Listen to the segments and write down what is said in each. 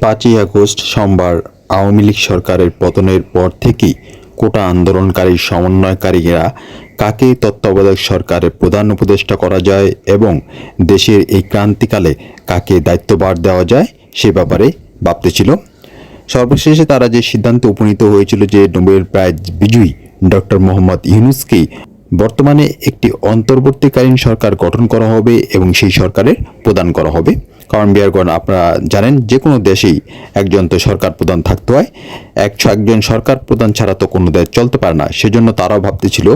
পাঁচই আগস্ট সোমবার আওয়ামী লীগ সরকারের পতনের পর থেকেই কোটা আন্দোলনকারী সমন্বয়কারীরা কাকে তত্ত্বাবধায়ক সরকারের প্রধান উপদেষ্টা করা যায় এবং দেশের এই ক্রান্তিকালে কাকে দায়িত্বভার দেওয়া যায় সে ব্যাপারে ভাবতেছিল। সর্বশেষে তারা যে সিদ্ধান্তে উপনীত হয়েছিল যে নোবেল প্রাইজ বিজয়ী ডক্টর মোহাম্মদ ইউনুসকেই বর্তমানে একটি অন্তর্বর্তীকালীন সরকার গঠন করা হবে এবং সেই সরকারের প্রদান করা হবে। কারণ বিয়ারগণ আপনারা জানেন যে কোনো দেশেই একজন তো সরকার প্রধান থাকতে হয়। এক একজন সরকার প্রধান ছাড়া তো কোনো দেশ চলতে পারে না। সেজন্য তারাও ভাবতেছিল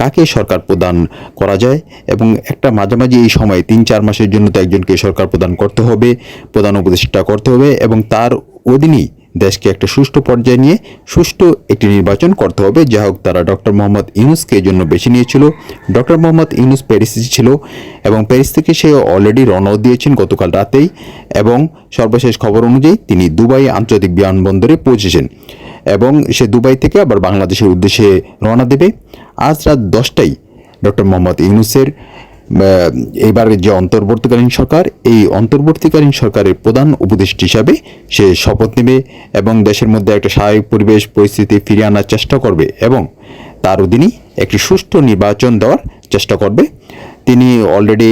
কাকে সরকার প্রদান করা যায় এবং একটা মাঝামাঝি এই সময় তিন, চার মাসের জন্য তো একজনকে সরকার প্রদান করতে হবে, প্রধান উপদেষ্টা করতে হবে এবং তার অধীনেই দেশকে একটা সুষ্ঠু পর্যায়ে নিয়ে সুষ্ঠু একটি নির্বাচন করতে হবে। যা হোক তারা ডক্টর মোহাম্মদ ইউনুসকে জন্য বেছে নিয়েছিল, ডক্টর মোহাম্মদ ইউনুস প্যারিসে ছিল এবং প্যারিস থেকে সে অলরেডি রওনাও দিয়েছেন গতকাল রাতেই এবং সর্বশেষ খবর অনুযায়ী তিনি দুবাই আন্তর্জাতিক বিমানবন্দরে পৌঁছেছেন এবং সে দুবাই থেকে আবার বাংলাদেশের উদ্দেশ্যে রওনা দেবে। আজ রাত দশটায় ডক্টর মোহাম্মদ ইউনুসের এবারের যে অন্তর্বর্তীকালীন সরকার, এই অন্তর্বর্তীকালীন সরকারের প্রধান উপদেষ্টা হিসাবে সে শপথ নেবে এবং দেশের মধ্যে একটা স্বাভাবিক পরিবেশ, পরিস্থিতি ফিরিয়ে আনার চেষ্টা করবে এবং তার অধীনেই একটি সুষ্ঠু নির্বাচন দেওয়ার চেষ্টা করবে। তিনি অলরেডি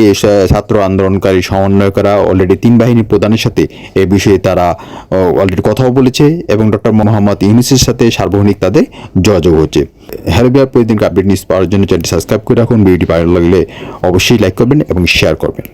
ছাত্র আন্দোলনকারী সমন্বয় করা অলরেডি তিন বাহিনী প্রধানের সাথে এ বিষয়ে তারা অলরেডি কথাও বলেছে এবং ডক্টর মোহাম্মদ ইউনিসের সাথে সার্বভৌমিক তাদের যোগাযোগ হচ্ছে। হ্যালো বিহার প্রতিদিন আপডেট নিউজ পাওয়ার জন্য চ্যানেলটি সাবস্ক্রাইব করে রাখুন। ভিডিওটি ভালো লাগলে অবশ্যই লাইক করবেন এবং শেয়ার করবেন।